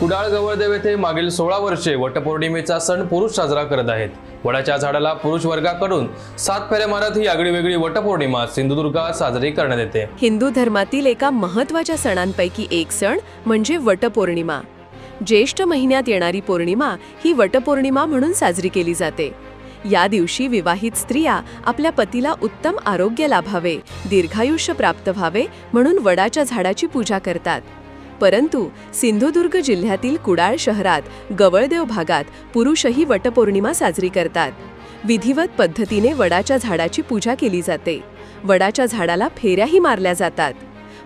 कुडाळ गवळदेव येथे मागील सोळा वर्षे वटपौर्णिमेचा सण पुरुष साजरा करत आहेत. वडाच्या झाडाला पुरुष वर्गाकडून सात फेऱ्या मारत ही आगळी वेगळी वटपौर्णिमा सिंधुदुर्गात साजरी करण्यात येते. हिंदू धर्मातील एका महत्त्वाच्या सणांपैकी एक सण म्हणजे वटपौर्णिमा. ज्येष्ठ महिन्यात येणारी पौर्णिमा ही वटपौर्णिमा म्हणून साजरी केली जाते. या दिवशी विवाहित स्त्रिया आपल्या पतीला उत्तम आरोग्य लाभावे दीर्घायुष्य प्राप्त व्हावे म्हणून वडाच्या झाडाची पूजा करतात. परंतु सिंधुदुर्ग जिल्ह्यातील कुडाळ शहरात गवळदेव भागात पुरुषही वटपौर्णिमा साजरी करतात. विधिवत पद्धतीने वडाच्या झाडाची पूजा केली जाते. वडाच्या झाडाला फेऱ्याही मारल्या जातात.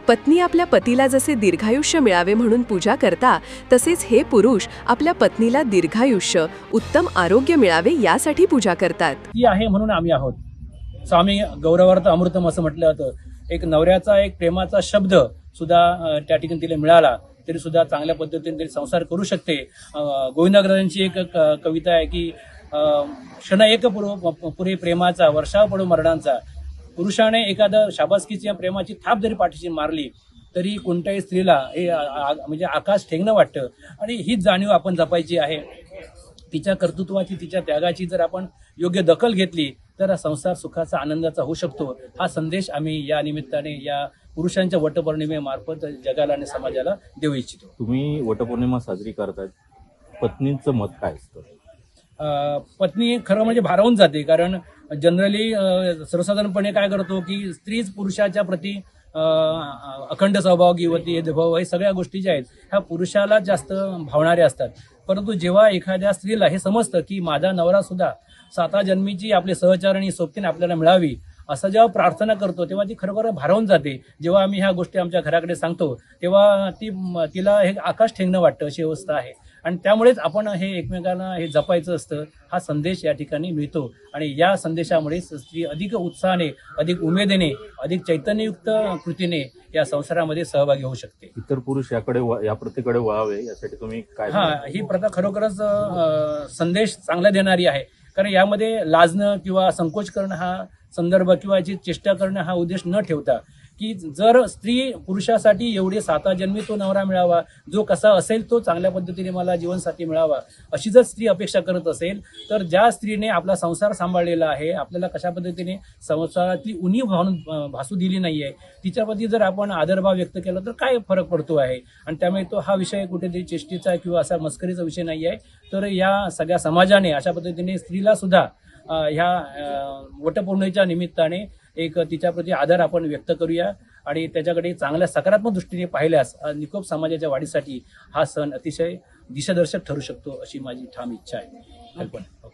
पत्नी आपल्या पतीला जसे दीर्घायुष्य मिळावे म्हणून पूजा करता तसेच हे पुरुष आपल्या पत्नीला दीर्घायुष्य उत्तम आरोग्य मिळावे यासाठी पूजा करतात. ती आहे म्हणून आम्ही आहोत. स्वामी गौरवार्थ अमृतम असं म्हटलं होतं एक नवऱ्याचा एक प्रेमाचा शब्द सुद्धा त्या ठिकाणी तिला मिळाला तरी सुद्धा चांगल्या पद्धतीने तरी संसार करू शकते. गोविंदाग्रजांची एक क- कविता आहे की क्षण एक पुरो पुरे प्रेमाचा वर्षाव पडो मरणांचा. पुरुषाने एखादं शाबासकीची या प्रेमाची थाप जरी पाठीशी मारली तरी कोणत्याही स्त्रीला हे आ- म्हणजे आकाश ठेंगणं वाटतं. आणि हीच जाणीव आपण जपायची आहे. तिच्या कर्तृत्वाची तिच्या त्यागाची जर आपण योग्य दखल घेतली तर हा संसार सुखाचा आनंदाचा होऊ शकतो. हा संदेश आम्ही या निमित्ताने या पुरुषांच्या वटपौर्णिमेमार्फत जगाला आणि समाजाला देऊ इच्छितो. तुम्ही वटपौर्णिमा साजरी करतायत पत्नींचं मत काय असतं? पत्नी खरं म्हणजे भारावून जाते. कारण जनरली सर्वसाधारणपणे काय करतो की स्त्रीच पुरुषाच्या प्रती अखंड स्वभाव किंवती भाव हे सगळ्या गोष्टी ज्या आहेत. ह्या पुरुषाला जास्त भावणाऱ्या असतात. परंतु जेव्हा एखाद्या स्त्रीला हे समजतं की माझा नवरा सुद्धा साता जन्मीची आपले सहचारणी सोबतीने आपल्याला मिळावी असं जेव्हा प्रार्थना करतो तेव्हा ती खरोखर भारावून जाते. जेव्हा आम्ही ह्या गोष्टी आमच्या घराकडे सांगतो तेव्हा ती तिला हे आकाश ठेंगणं वाटतं अशी अवस्था आहे. आणि त्यामुळेच आपण हे एकमेकांना हे जपायचं असतं हा संदेश या ठिकाणी मिळतो. आणि या संदेशामुळे स्त्री अधिक उत्साहाने अधिक उमेदीने अधिक चैतन्ययुक्त कृतीने या संसारामध्ये सहभागी होऊ शकते. इतर पुरुष याकडे या प्रथेकडे वळावे यासाठी तुम्ही काय हा ही प्रथा खरोखरच संदेश चांगला देणारी आहे. कारण यामध्ये लाजणं किंवा संकोच करणं हा संदर्भ किंवा याची चेष्टा करणं हा उद्देश न ठेवता की जर स्त्री पुरुषासाठी एवढे साता जन्मी तो नवरा मिळावा जो कसा असेल तो चांगल्या पद्धतीने मला जीवनसाथी मिळावा अशी जर स्त्री अपेक्षा करत असेल तर ज्या स्त्रीने आपला संसार सांभाळलेला आहे आपल्याला कशा पद्धतीने संसारातली उणीव भावून भासू दिली नाही आहे तिच्याप्रती जर आपण आदरभाव व्यक्त केला तर काय फरक पडतो आहे? आणि त्यामुळे तो हा विषय कुठेतरी चेष्टीचा किंवा असा मस्करीचा विषय नाही आहे तर या सगळ्या समाजाने अशा पद्धतीने स्त्रीला सुद्धा ह्या अं, वटपौर्णिमेच्या निमित्ताने एक तिच्याप्रती आदर आपण व्यक्त करूया आणि त्याच्याकडे चांगल्या सकारात्मक दृष्टीने पाहिल्यास निकोप समाजाच्या वाढीसाठी हा सण अतिशय दिशादर्शक ठरू शकतो अशी माझी ठाम इच्छा आहे. कल्पना.